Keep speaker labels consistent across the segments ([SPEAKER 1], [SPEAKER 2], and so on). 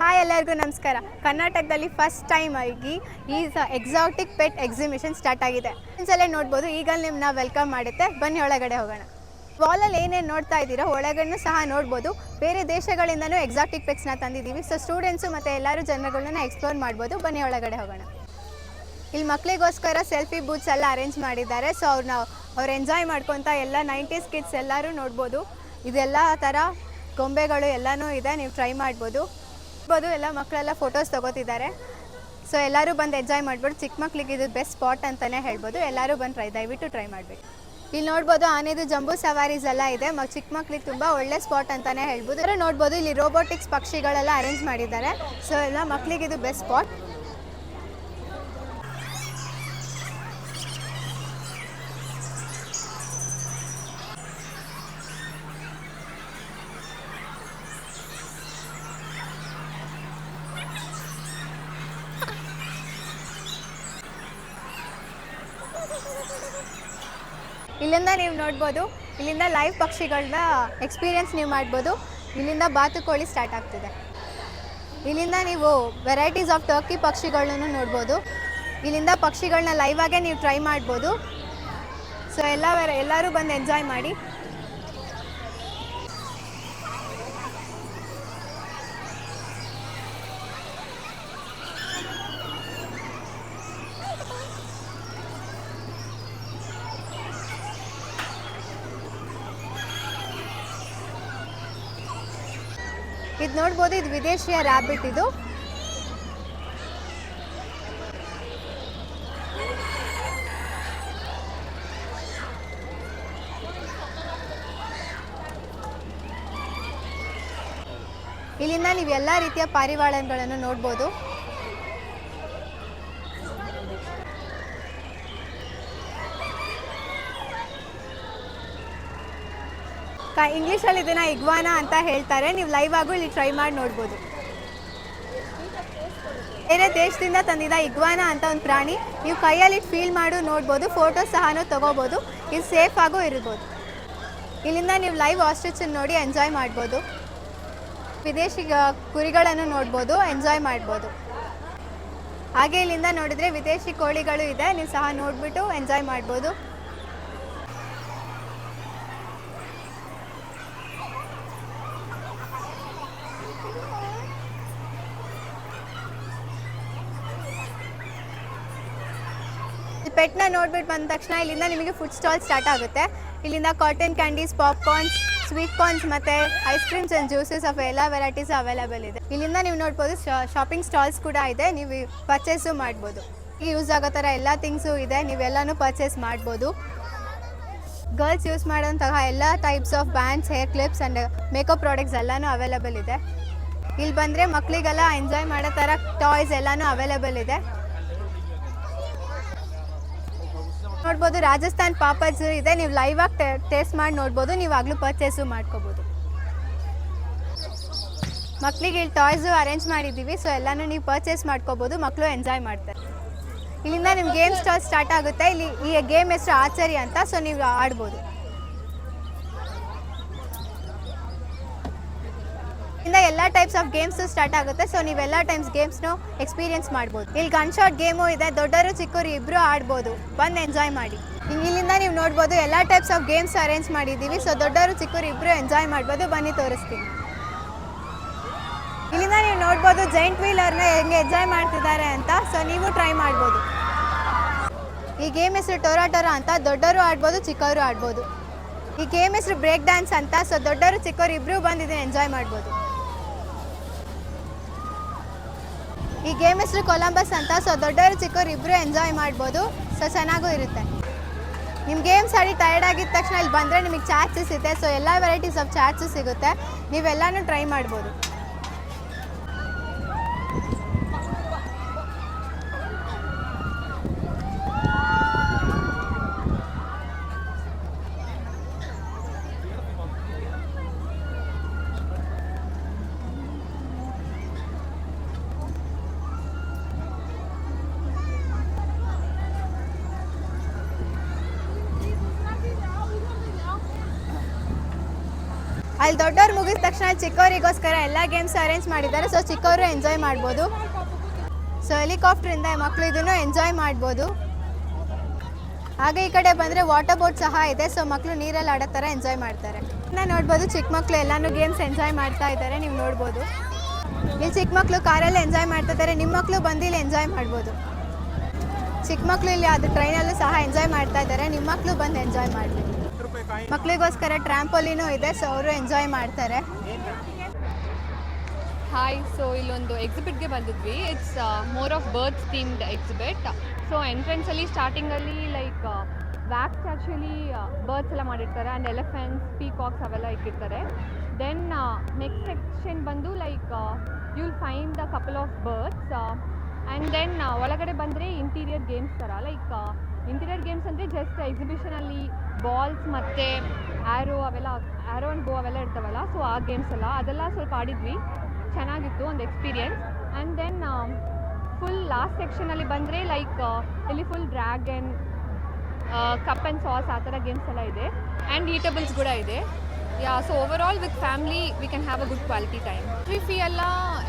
[SPEAKER 1] Hi ಎಲ್ಲರಿಗೂ ನಮಸ್ಕಾರ. ಕರ್ನಾಟಕದಲ್ಲಿ ಫಸ್ಟ್ ಟೈಮ್ ಆಗಿ ಈ ಎಕ್ಸಾಟಿಕ್ ಪೆಟ್ ಎಕ್ಸಿಬಿಷನ್ ಸ್ಟಾರ್ಟ್ ಆಗಿದೆ. ಒಂದ್ಸಲ ನೋಡ್ಬೋದು ಈಗ ನಿಮ್ಮನ್ನ ವೆಲ್ಕಮ್ ಮಾಡುತ್ತೆ. ಬನ್ನಿ, ಒಳಗಡೆ ಹೋಗೋಣ. ವಾಲಲ್ಲಿ ಏನೇನು ನೋಡ್ತಾ ಇದ್ದೀರಾ ಒಳಗಡೆ ಸಹ ನೋಡ್ಬೋದು. ಬೇರೆ ದೇಶಗಳಿಂದನೂ ಎಕ್ಸಾಟಿಕ್ ಪೆಟ್ಸ್ನ ತಂದಿದ್ದೀವಿ. ಸೊ ಸ್ಟೂಡೆಂಟ್ಸು ಮತ್ತು ಎಲ್ಲರೂ ಜನಗಳನ್ನ ಎಕ್ಸ್ಪ್ಲೋರ್ ಮಾಡ್ಬೋದು. ಬನ್ನಿ, ಒಳಗಡೆ ಹೋಗೋಣ. ಇಲ್ಲಿ ಮಕ್ಕಳಿಗೋಸ್ಕರ ಸೆಲ್ಫಿ ಬೂತ್ಸ್ ಎಲ್ಲ ಅರೇಂಜ್ ಮಾಡಿದ್ದಾರೆ. ಸೊ ಅವ್ರನ್ನ ಅವ್ರು ಎಂಜಾಯ್ ಮಾಡ್ಕೊತ ಎಲ್ಲ ನೈಂಟೀಸ್ ಕಿಡ್ಸ್ ಎಲ್ಲರೂ ನೋಡ್ಬೋದು. ಇದೆಲ್ಲ ಥರ ಗೊಂಬೆಗಳು ಎಲ್ಲನೂ ಇದೆ, ನೀವು ಟ್ರೈ ಮಾಡ್ಬೋದು. ನೋಡ್ಬೋದು ಎಲ್ಲ ಮಕ್ಕಳೆಲ್ಲ ಫೋಟೋಸ್ ತೊಗೋತಿದ್ದಾರೆ. ಸೊ ಎಲ್ಲರೂ ಬಂದು ಎಂಜಾಯ್ ಮಾಡ್ಬೋದು. ಚಿಕ್ಕ ಮಕ್ಳಿಗೆ ಇದು ಬೆಸ್ಟ್ ಸ್ಪಾಟ್ ಅಂತಲೇ ಹೇಳ್ಬೋದು. ಎಲ್ಲರೂ ಬಂದು ಟ್ರೈ ದಯವಿಟ್ಟು ಟ್ರೈ ಮಾಡಬೇಕು. ಇಲ್ಲಿ ನೋಡ್ಬೋದು ಆನೆದು ಜಂಬೂ ಸವಾರೀಸ್ ಎಲ್ಲ ಇದೆ. ಮ, ಚಿಕ್ಕ ಮಕ್ಳಿಗೆ ತುಂಬ ಒಳ್ಳೆ ಸ್ಪಾಟ್ ಅಂತಲೇ ಹೇಳ್ಬೋದು. ನೋಡ್ಬೋದು, ಇಲ್ಲಿ ರೋಬೋಟಿಕ್ಸ್ ಪಕ್ಷಿಗಳೆಲ್ಲ ಅರೇಂಜ್ ಮಾಡಿದ್ದಾರೆ. ಸೊ ಎಲ್ಲ ಮಕ್ಕಳಿಗೆ ಇದು ಬೆಸ್ಟ್ ಸ್ಪಾಟ್ ಇಲ್ಲಿಂದ ನೀವು ನೋಡ್ಬೋದು, ಇಲ್ಲಿಂದ ಲೈವ್ ಪಕ್ಷಿಗಳನ್ನ ಎಕ್ಸ್ಪೀರಿಯನ್ಸ್ ನೀವು ಮಾಡ್ಬೋದು. ಇಲ್ಲಿಂದ ಬಾತುಕೋಳಿ ಸ್ಟಾರ್ಟ್ ಆಗ್ತಿದೆ. ಇಲ್ಲಿಂದ ನೀವು ವೆರೈಟೀಸ್ ಆಫ್ ಟರ್ಕಿ ಪಕ್ಷಿಗಳನ್ನು ನೋಡ್ಬೋದು. ಇಲ್ಲಿಂದ ಪಕ್ಷಿಗಳನ್ನ ಲೈವ್ ಆಗೇ ನೀವು ಟ್ರೈ ಮಾಡ್ಬೋದು. ಸೊ ಎಲ್ಲ ಎಲ್ಲರೂ ಬಂದು ಎಂಜಾಯ್ ಮಾಡಿ. ಇದು ನೋಡ್ಬೋದು ಇದು ವಿದೇಶಿಯ ರ್ಯಾಬಿಟ್ ಇದು. ಇಲ್ಲಿಂದ ನೀವು ಎಲ್ಲ ರೀತಿಯ ಪಾರಿವಾಳಗಳನ್ನು ನೋಡ್ಬೋದು. ಇಂಗ್ಲೀಷಲ್ಲಿ ಇದನ್ನ ಇಗ್ವಾನ ಅಂತ ಹೇಳ್ತಾರೆ. ನೀವು ಲೈವ್ ಆಗು ಇಲ್ಲಿ ಟ್ರೈ ಮಾಡಿ ನೋಡ್ಬೋದು. ಬೇರೆ ದೇಶದಿಂದ ತಂದಿದ್ದ ಇಗ್ವಾನ ಅಂತ ಒಂದು ಪ್ರಾಣಿ, ನೀವು ಕೈಯಲ್ಲಿ ಫೀಲ್ ಮಾಡು, ನೋಡ್ಬೋದು ಫೋಟೋ ಸಹ ತಗೋಬೋದು, ಇದು ಸೇಫ್ ಆಗೂ ಇರ್ಬೋದು. ಇಲ್ಲಿಂದ ನೀವು ಲೈವ್ ಆಸ್ಟ್ರಿಚನ್ನು ನೋಡಿ ಎಂಜಾಯ್ ಮಾಡ್ಬೋದು. ವಿದೇಶಿ ಕುರಿಗಳನ್ನು ನೋಡ್ಬೋದು ಎಂಜಾಯ್ ಮಾಡ್ಬೋದು. ಹಾಗೆ ಇಲ್ಲಿಂದ ನೋಡಿದರೆ ವಿದೇಶಿ ಕೋಳಿಗಳು ಇದೆ, ನೀವು ಸಹ ನೋಡಿಬಿಟ್ಟು ಎಂಜಾಯ್ ಮಾಡ್ಬೋದು. ಪೆಟ್ನ ನೋಡ್ಬಿಟ್ಟು ಬಂದ ತಕ್ಷಣ ಇಲ್ಲಿಂದ ನಿಮಗೆ ಫುಡ್ ಸ್ಟಾಲ್ ಸ್ಟಾರ್ಟ್ ಆಗುತ್ತೆ. ಇಲ್ಲಿಂದ cotton candies popcorns sweet corns ಮತ್ತು ice creams and juices of ಎಲ್ಲ ವೆರೈಟೀಸ್ ಅವೈಲೇಬಲ್ ಇದೆ. ಇಲ್ಲಿಂದ ನೀವು ನೋಡ್ಬೋದು ಶಾಪಿಂಗ್ ಸ್ಟಾಲ್ಸ್ ಕೂಡ ಇದೆ. ನೀವು ಪರ್ಚೇಸು ಮಾಡ್ಬೋದು. ಯೂಸ್ ಆಗೋ ಥರ ಎಲ್ಲ ಥಿಂಗ್ಸು ಇದೆ. ನೀವೆಲ್ಲನೂ ಪರ್ಚೇಸ್ ಮಾಡ್ಬೋದು. ಗರ್ಲ್ಸ್ ಯೂಸ್ ಮಾಡೋಂತಹ ಎಲ್ಲ types of bands hair clips and makeup products ಎಲ್ಲನೂ ಅವೈಲೇಬಲ್ ಇದೆ. ಇಲ್ಲಿ ಬಂದರೆ ಮಕ್ಕಳಿಗೆಲ್ಲ ಎಂಜಾಯ್ ಮಾಡೋ ಥರ ಟಾಯ್ಸ್ ಎಲ್ಲನೂ ಅವೈಲೇಬಲ್ ಇದೆ. ನೋಡ್ಬೋದು ರಾಜಸ್ಥಾನ್ ಪಾಪಡ್ಸ್ ಇದೆ. ನೀವು ಲೈವ್ ಆಗಿ ಟೇಸ್ಟ್ ಮಾಡಿ ನೋಡ್ಬೋದು. ನೀವು ಆಗಲೂ ಪರ್ಚೇಸು ಮಾಡ್ಕೋಬೋದು. ಮಕ್ಕಳಿಗೆ ಇಲ್ಲಿ ಟಾಯ್ಸು ಅರೇಂಜ್ ಮಾಡಿದ್ದೀವಿ. ಸೊ ಎಲ್ಲನೂ ನೀವು ಪರ್ಚೇಸ್ ಮಾಡ್ಕೋಬೋದು. ಮಕ್ಕಳು ಎಂಜಾಯ್ ಮಾಡ್ತಾರೆ. ಇಲ್ಲಿಂದ ನಿಮ್ಮ ಗೇಮ್ ಸ್ಟಾಲ್ ಸ್ಟಾರ್ಟ್ ಆಗುತ್ತೆ. ಇಲ್ಲಿ ಈ ಗೇಮ್ ಹೆಸರು ಆಚಾರಿ ಅಂತ. ಸೊ ನೀವು ಆಡ್ಬೋದು. ಎಲ್ಲ ಟೈಪ್ಸ್ ಆಫ್ ಗೇಮ್ಸ್ ಸ್ಟಾರ್ಟ್ ಆಗುತ್ತೆ. ಸೊ ನೀವೆಲ್ಲ ಟೈಮ್ಸ್ ಗೇಮ್ಸ್ನು ಎಕ್ಸ್ಪೀರಿಯನ್ಸ್ ಮಾಡ್ಬೋದು. ಇಲ್ಲಿ ಗನ್ ಶಾಟ್ ಗೇಮು ಇದೆ. ದೊಡ್ಡವರು ಚಿಕ್ಕವರು ಇಬ್ಬರು ಆಡ್ಬೋದು. ಬಂದು ಎಂಜಾಯ್ ಮಾಡಿ. ಇಲ್ಲಿಂದ ನೀವು ನೋಡ್ಬೋದು ಎಲ್ಲ ಟೈಪ್ಸ್ ಆಫ್ ಗೇಮ್ಸ್ ಅರೇಂಜ್ ಮಾಡಿದ್ದೀವಿ. ಸೊ ದೊಡ್ಡವರು ಚಿಕ್ಕರು ಇಬ್ಬರು ಎಂಜಾಯ್ ಮಾಡ್ಬೋದು. ಬನ್ನಿ ತೋರಿಸ್ತೀನಿ. ಇಲ್ಲಿಂದ ನೀವು ನೋಡ್ಬೋದು ಜೈಂಟ್ ವೀಲರ್ನ ಹೆಂಗೆ ಎಂಜಾಯ್ ಮಾಡ್ತಿದ್ದಾರೆ ಅಂತ. ಸೊ ನೀವು ಟ್ರೈ ಮಾಡ್ಬೋದು. ಈ ಗೇಮ್ ಹೆಸರು ಟೊರಾಟೊರ ಟೊರಾ ಅಂತ. ದೊಡ್ಡವರು ಆಡ್ಬೋದು ಚಿಕ್ಕವರು ಆಡ್ಬೋದು. ಈ ಗೇಮ್ ಹೆಸರು ಬ್ರೇಕ್ ಡ್ಯಾನ್ಸ್ ಅಂತ. ಸೊ ದೊಡ್ಡವರು ಚಿಕ್ಕವರು ಇಬ್ರು ಬಂದಿದ್ದೀನಿ ಎಂಜಾಯ್ ಮಾಡ್ಬೋದು. ಈ ಗೇಮ್ ಹೆಸರು ಕೊಲಂಬಸ್ ಅಂತ. ಸೊ ದೊಡ್ಡವರು ಚಿಕ್ಕವ್ರು ಇಬ್ಬರು ಎಂಜಾಯ್ ಮಾಡ್ಬೋದು. ಸೊ ಚೆನ್ನಾಗೂ ಇರುತ್ತೆ. ನಿಮ್ಮ ಗೇಮ್ಸ್ ಆಡಿ ಟೈರ್ಡ್ ಆಗಿದ ತಕ್ಷಣ ಇಲ್ಲಿ ಬಂದರೆ ನಿಮಗೆ ಚಾರ್ಜಸ್ ಇದೆ. ಸೊ ಎಲ್ಲ ವೆರೈಟೀಸ್ ಆಫ್ ಚಾರ್ಜಸ್ ಸಿಗುತ್ತೆ. ನೀವೆಲ್ಲನೂ ಟ್ರೈ ಮಾಡ್ಬೋದು. ಅಲ್ಲಿ ದೊಡ್ಡವ್ರು ಮುಗಿದ ತಕ್ಷಣ ಚಿಕ್ಕವರಿಗೋಸ್ಕರ ಎಲ್ಲ ಗೇಮ್ಸ್ ಅರೇಂಜ್ ಮಾಡಿದ್ದಾರೆ. ಸೊ ಚಿಕ್ಕವರು ಎಂಜಾಯ್ ಮಾಡ್ಬೋದು. ಸೊ ಹೆಲಿಕಾಪ್ಟ್ರಿಂದ ಮಕ್ಕಳು ಇದನ್ನು ಎಂಜಾಯ್ ಮಾಡ್ಬೋದು. ಹಾಗೆ ಈ ಕಡೆ ಬಂದರೆ ವಾಟರ್ ಬೋಟ್ ಸಹ ಇದೆ. ಸೊ ಮಕ್ಕಳು ನೀರಲ್ಲಿ ಆಡೋ ಥರ ಎಂಜಾಯ್ ಮಾಡ್ತಾರೆ. ನಾನು ನೋಡ್ಬೋದು ಚಿಕ್ಕ ಮಕ್ಕಳು ಎಲ್ಲಾನು ಗೇಮ್ಸ್ ಎಂಜಾಯ್ ಮಾಡ್ತಾ ಇದ್ದಾರೆ. ನೀವು ನೋಡ್ಬೋದು. ಇಲ್ಲಿ ಚಿಕ್ಕ ಮಕ್ಕಳು ಕಾರಲ್ಲಿ ಎಂಜಾಯ್ ಮಾಡ್ತಾ ಇದ್ದಾರೆ. ನಿಮ್ಮ ಮಕ್ಕಳು ಬಂದು ಇಲ್ಲಿ ಎಂಜಾಯ್ ಮಾಡ್ಬೋದು. ಚಿಕ್ಕ ಮಕ್ಕಳು ಇಲ್ಲಿ ಅದು ಟ್ರೈನಲ್ಲೂ ಸಹ ಎಂಜಾಯ್ ಮಾಡ್ತಾ ಇದ್ದಾರೆ. ನಿಮ್ಮ ಮಕ್ಕಳು ಬಂದು ಎಂಜಾಯ್ ಮಾಡ್ಬೋದು ಮಕ್ಕಳಿಗೋಸ್ಕರ ಟ್ರ್ಯಾಂಪೋಲಿನೂ ಇದೆ ಸೊ ಅವರು ಎಂಜಾಯ್ ಮಾಡ್ತಾರೆ.
[SPEAKER 2] ಹಾಯ್ ಸೊ ಇಲ್ಲೊಂದು ಎಕ್ಸಿಬಿಟ್ಗೆ ಬಂದಿದ್ವಿ. It's more of birds themed exhibit so ಎಂಟ್ರೆನ್ಸಲ್ಲಿ ಸ್ಟಾರ್ಟಿಂಗಲ್ಲಿ ಲೈಕ್ ವ್ಯಾಕ್ಸ್ ಆ್ಯಕ್ಚುಲಿ ಬರ್ಡ್ಸ್ ಎಲ್ಲ ಮಾಡಿರ್ತಾರೆ. ಆ್ಯಂಡ್ ಎಲೆಫೆಂಟ್ಸ್ ಪೀಕಾಕ್ಸ್ ಅವೆಲ್ಲ ಇಟ್ಟಿರ್ತಾರೆ. ದೆನ್ ನೆಕ್ಸ್ಟ್ ಸೆಕ್ಷನ್ ಬಂದು like you'll find the couple of birds and then ಒಳಗಡೆ ಬಂದರೆ ಇಂಟೀರಿಯರ್ ಗೇಮ್ಸ್ ಥರ ಲೈಕ್ ಇಂಟೀರಿಯರ್ ಗೇಮ್ಸ್ ಅಂದರೆ ಜಸ್ಟ್ ಎಕ್ಸಿಬಿಷನಲ್ಲಿ ಬಾಲ್ಸ್ ಮತ್ತು ಆ್ಯರೋ ಅವೆಲ್ಲ ಆ್ಯರೋ ಆ್ಯಂಡ್ ಗೋ ಅವೆಲ್ಲ ಇರ್ತಾವಲ್ಲ ಸೊ ಆ ಗೇಮ್ಸ್ ಎಲ್ಲ, ಅದೆಲ್ಲ ಸ್ವಲ್ಪ ಆಡಿದ್ವಿ. ಚೆನ್ನಾಗಿತ್ತು ಒಂದು experience and then full last ಸೆಕ್ಷನಲ್ಲಿ ಬಂದರೆ ಲೈಕ್ ಇಲ್ಲಿ full dragon cup and sauce ಆ ಥರ ಗೇಮ್ಸ್ ಎಲ್ಲ ಇದೆ. ಆ್ಯಂಡ್ ಈಟಬಲ್ಸ್ ಕೂಡ ಇದೆ. Yeah so overall with family we can have a good quality time entry fee ಎಲ್ಲ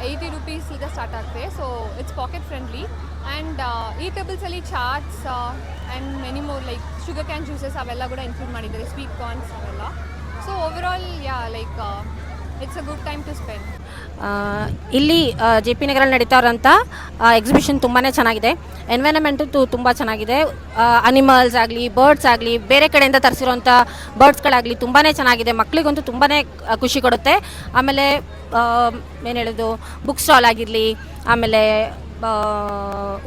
[SPEAKER 2] ಏಯ್ಟಿ ರುಪೀಸ್ ಈಗ ಸ್ಟಾರ್ಟ್ ಆಗ್ತದೆ so it's pocket friendly and ಈ ಟೇಬಲ್ಸಲ್ಲಿ chaats and many more like sugar cane juices ಅವೆಲ್ಲ ಕೂಡ include ಮಾಡಿದ್ದಾರೆ sweet corns ಅವೆಲ್ಲ so overall yeah like it's a good time to spend
[SPEAKER 3] ಇಲ್ಲಿ J P ನಗರಲ್ಲಿ ನಡೀತಾ ಇರೋಂಥ ಎಕ್ಸಿಬಿಷನ್ ತುಂಬಾ ಚೆನ್ನಾಗಿದೆ. ಎನ್ವೈರನ್ಮೆಂಟು ತುಂಬ ಚೆನ್ನಾಗಿದೆ. ಅನಿಮಲ್ಸ್ ಆಗಲಿ ಬರ್ಡ್ಸ್ ಆಗಲಿ, ಬೇರೆ ಕಡೆಯಿಂದ ತರಿಸಿರೋಂಥ ಬರ್ಡ್ಸ್ಗಳಾಗಲಿ ತುಂಬಾ ಚೆನ್ನಾಗಿದೆ. ಮಕ್ಕಳಿಗಂತೂ ತುಂಬಾ ಖುಷಿ ಕೊಡುತ್ತೆ. ಆಮೇಲೆ ಏನು ಹೇಳೋದು ಬುಕ್ ಸ್ಟಾಲ್ ಆಗಿರಲಿ, ಆಮೇಲೆ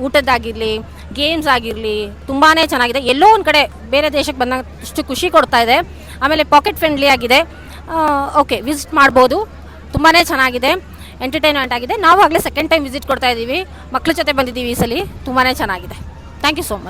[SPEAKER 3] ಊಟದ್ದಾಗಿರಲಿ ಗೇಮ್ಸ್ ಆಗಿರಲಿ ತುಂಬಾ ಚೆನ್ನಾಗಿದೆ. ಎಲ್ಲೋ ಒಂದು ಕಡೆ ಬೇರೆ ದೇಶಕ್ಕೆ ಬಂದಾಗ ಅಷ್ಟು ಖುಷಿ ಕೊಡ್ತಾ ಇದೆ. ಆಮೇಲೆ ಪಾಕೆಟ್ ಫ್ರೆಂಡ್ಲಿ ಆಗಿದೆ. ಓಕೆ ವಿಸಿಟ್ ಮಾಡ್ಬೋದು. ತುಂಬಾ ಚೆನ್ನಾಗಿದೆ ಎಂಟರ್ಟೈನ್ಮೆಂಟ್ ಆಗಿದೆ. ನಾವು ಆಗಲೇ ಸೆಕೆಂಡ್ ಟೈಮ್ ವಿಸಿಟ್ ಕೊಡ್ತಾ ಇದ್ದೀವಿ. ಮಕ್ಕಳ ಜೊತೆ ಬಂದಿದ್ದೀವಿ ಈ ಸಲ. ತುಂಬಾ ಚೆನ್ನಾಗಿದೆ. Thank you so much